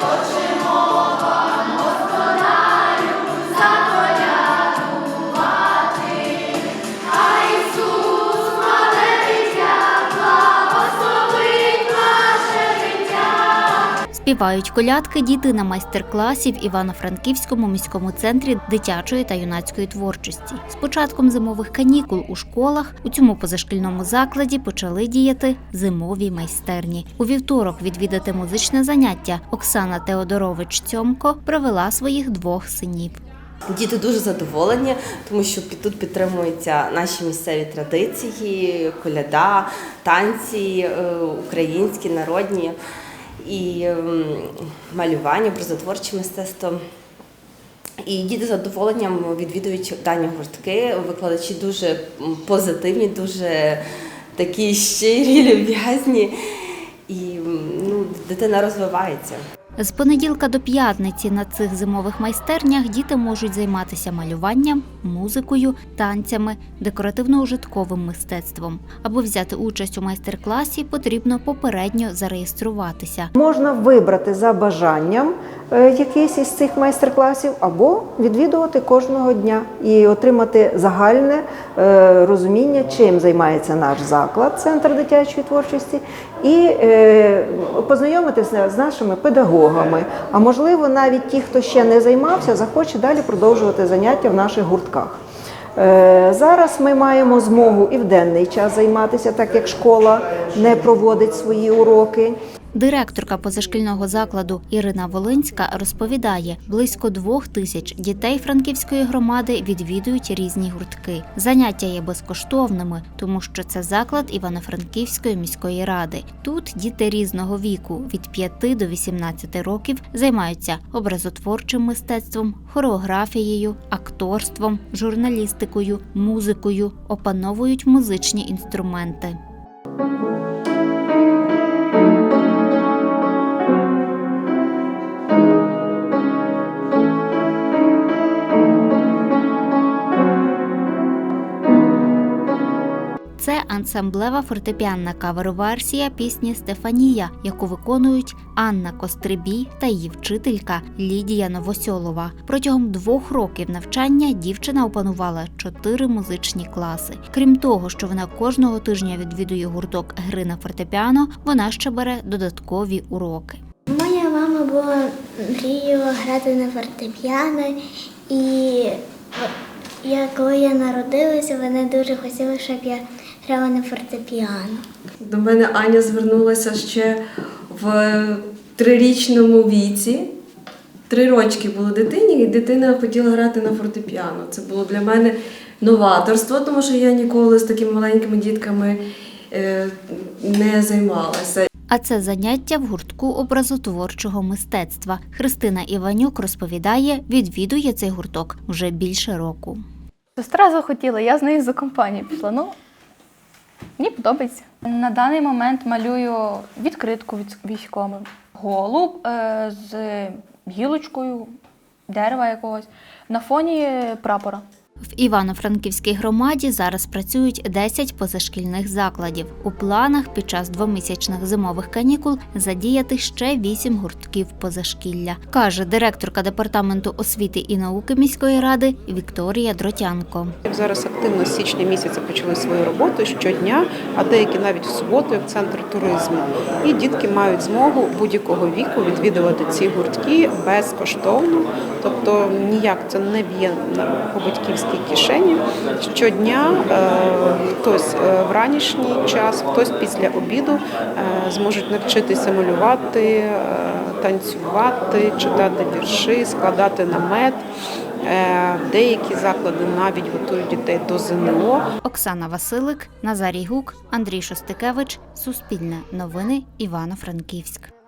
거주 Співають колядки діти на майстер-класі в Івано-Франківському міському центрі дитячої та юнацької творчості. З початком зимових канікул у школах у цьому позашкільному закладі почали діяти зимові майстерні. У вівторок відвідати музичне заняття Оксана Теодорович Цьомко привела своїх двох синів. Діти дуже задоволені, тому що тут підтримуються наші місцеві традиції, коляда, танці е, українські, народні і ем, малювання, образотворче мистецтво. І діти з задоволенням відвідують дані гуртки. Викладачі дуже позитивні, дуже такі щирі, люб'язні. І ну, дитина розвивається. З понеділка до п'ятниці на цих зимових майстернях діти можуть займатися малюванням, музикою, танцями, декоративно-ужитковим мистецтвом. Аби взяти участь у майстер-класі, потрібно попередньо зареєструватися. Можна вибрати за бажанням е, якийсь із цих майстер-класів або відвідувати кожного дня і отримати загальне е, розуміння, чим займається наш заклад, центр дитячої творчості, і е, познайомитися з нашими педагогами. А можливо, навіть ті, хто ще не займався, захоче далі продовжувати заняття в наших гуртках. Е, Зараз ми маємо змогу і в денний час займатися, так як школа не проводить свої уроки. Директорка позашкільного закладу Ірина Волинська розповідає, близько двох тисяч дітей франківської громади відвідують різні гуртки. Заняття є безкоштовними, тому що це заклад Івано-Франківської міської ради. Тут діти різного віку від 5 до 18 років займаються образотворчим мистецтвом, хореографією, акторством, журналістикою, музикою, опановують музичні інструменти. Ансамблева фортепіанна кавер-версія пісні Стефанія, яку виконують Анна Кострибій та її вчителька Лідія Новосьолова. Протягом двох років навчання дівчина опанувала чотири музичні класи. Крім того, що вона кожного тижня відвідує гурток гри на фортепіано, вона ще бере додаткові уроки. Моя мама була мріяла грати на фортепіано, і я, коли я народилася, вона дуже хотіла, щоб я грала на фортепіано. До мене Аня звернулася ще в трирічному віці. Три рочки було дитині, і дитина хотіла грати на фортепіано. Це було для мене новаторство, тому що я ніколи з такими маленькими дітками е, не займалася. А це заняття в гуртку образотворчого мистецтва. Христина Іванюк розповідає, відвідує цей гурток вже більше року. Сестра захотіла, я з нею за компанію пішла. Ну, мені подобається. На даний момент малюю відкритку від військовим. Голуб е, з гілочкою, дерева якогось на фоні прапора. В Івано-Франківській громаді зараз працюють 10 позашкільних закладів. У планах під час двомісячних зимових канікул задіяти ще 8 гуртків позашкілля, каже директорка департаменту освіти і науки міської ради Вікторія Дротянко. Зараз активно з січня місяця почали свою роботу щодня, а деякі навіть в суботу, як центр туризму. І дітки мають змогу будь-якого віку відвідувати ці гуртки безкоштовно, тобто ніяк це не б'є по батьківській кишені. Щодня е, хтось е, в ранішній час, хтось після обіду е, зможуть навчитися малювати, танцювати, читати вірші, складати намет. Деякі заклади навіть готують дітей до ЗНО. Оксана Василик, Назарій Гук, Андрій Шостикевич, Суспільне новини, Івано-Франківськ.